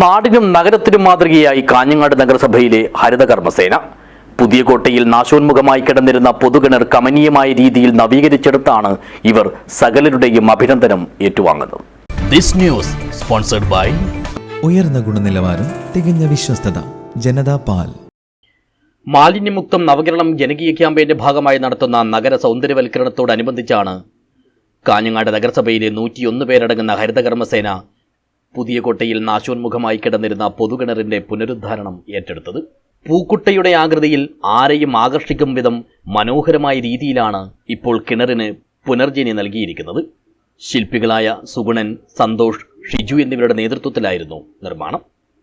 നാടിനും നഗരത്തിനും മാതൃകയായി കാഞ്ഞങ്ങാട് നഗരസഭയിലെ ഹരിതകർമ്മസേന. പുതിയ കോട്ടയിൽ നാശോന്മുഖമായി കിടന്നിരുന്ന പൊതുകിണർ കമനീയമായ രീതിയിൽ നവീകരിച്ചെടുത്താണ് ഇവർ സകലരുടെയും അഭിനന്ദനം ഏറ്റുവാങ്ങുന്നത്. ദിസ് ന്യൂസ് സ്പോൺസർഡ് ബൈ ഉയർന്ന ഗുണനിലവാരം തികഞ്ഞ വിശ്വസ്തത ജനതാ പാൽ. മാലിന്യമുക്തം നവകേരളം ജനകീയ ക്യാമ്പയിന്റെ ഭാഗമായി നടത്തുന്ന നഗര സൗന്ദര്യവൽക്കരണത്തോടനുബന്ധിച്ചാണ് കാഞ്ഞങ്ങാട് നഗരസഭയിലെ നൂറ്റിയൊന്ന് പേരടങ്ങുന്ന ഹരിതകർമ്മസേന പുതിയ കോട്ടയിൽ നാശോന്മുഖമായി കിടന്നിരുന്ന പൊതുകിണറിന്റെ പുനരുദ്ധാരണം ഏറ്റെടുത്തത്. പൂക്കുട്ടയുടെ ആകൃതിയിൽ ആരെയും ആകർഷിക്കും വിധം മനോഹരമായ രീതിയിലാണ് ഇപ്പോൾ കിണറിന് പുനർജനി നൽകിയിരിക്കുന്നത്. ശില്പികളായ സുഗുണൻ സന്തോഷ് ഷിജു എന്നിവരുടെ നേതൃത്വത്തിലായിരുന്നു നിർമ്മാണം.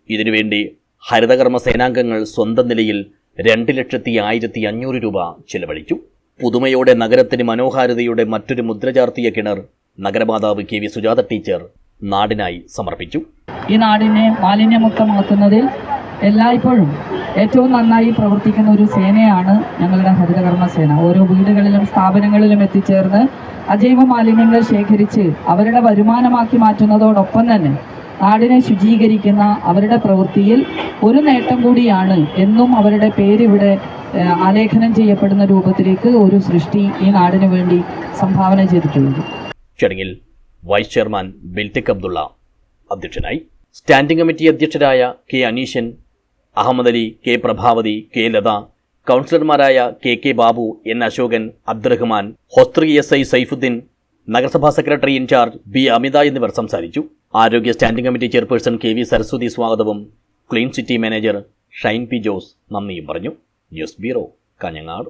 ഇതിനുവേണ്ടി ഹരിതകർമ്മ സേനാംഗങ്ങൾ സ്വന്തം നിലയിൽ രണ്ട് ലക്ഷത്തി ആയിരത്തി അഞ്ഞൂറ് രൂപ ചിലവഴിച്ചു. പുതുമയോടെ നഗരത്തിന് മനോഹാരിതയുടെ മറ്റൊരു മുദ്രചാർത്തിയ കിണർ നഗരമാതാവ് കെ വി സുജാത ടീച്ചർ നാടിനായി സമർപ്പിച്ചു. ഈ നാടിനെ മാലിന്യമുക്തമാക്കുന്നതിൽ എല്ലായ്പ്പോഴും ഏറ്റവും നന്നായി പ്രവർത്തിക്കുന്ന ഒരു സേനയാണ് ഞങ്ങളുടെ ഹരിതകർമ്മ സേന ഓരോ വീടുകളിലും സ്ഥാപനങ്ങളിലും എത്തിച്ചേർന്ന് അജൈവ മാലിന്യങ്ങൾ ശേഖരിച്ച് അവരുടെ വരുമാനമാക്കി മാറ്റുന്നതോടൊപ്പം തന്നെ നാടിനെ ശുചീകരിക്കുന്ന അവരുടെ പ്രവൃത്തിയിൽ ഒരു നേട്ടം കൂടിയാണ് എന്നും അവരുടെ പേരിവിടെ ആലേഖനം ചെയ്യപ്പെടുന്ന രൂപത്തിലേക്ക് ഒരു സൃഷ്ടി ഈ നാടിനു വേണ്ടി സംഭാവന ചെയ്തിട്ടുള്ളത്. ചടങ്ങിൽ വൈസ് ചെയർമാൻ ബിൽറ്റിക് അബ്ദുള്ള അധ്യക്ഷനായി. Standing committee അധ്യക്ഷരായ K Aneeshan Ahammed Ali K Prabhavathi K Latha കൗൺസിലർമാരായ K K Babu N Ashokan Abdurahman ഹോസ്ത്രി S I Saifuddin നഗരസഭാ secretary in charge B Amitha എന്നിവർ സംസാരിച്ചു. ആരോഗ്യ standing committee chairperson K V Saraswathi സ്വാഗതവും clean city manager Shine P Jose നന്ദിയും പറഞ്ഞു. News bureau Kanhangad.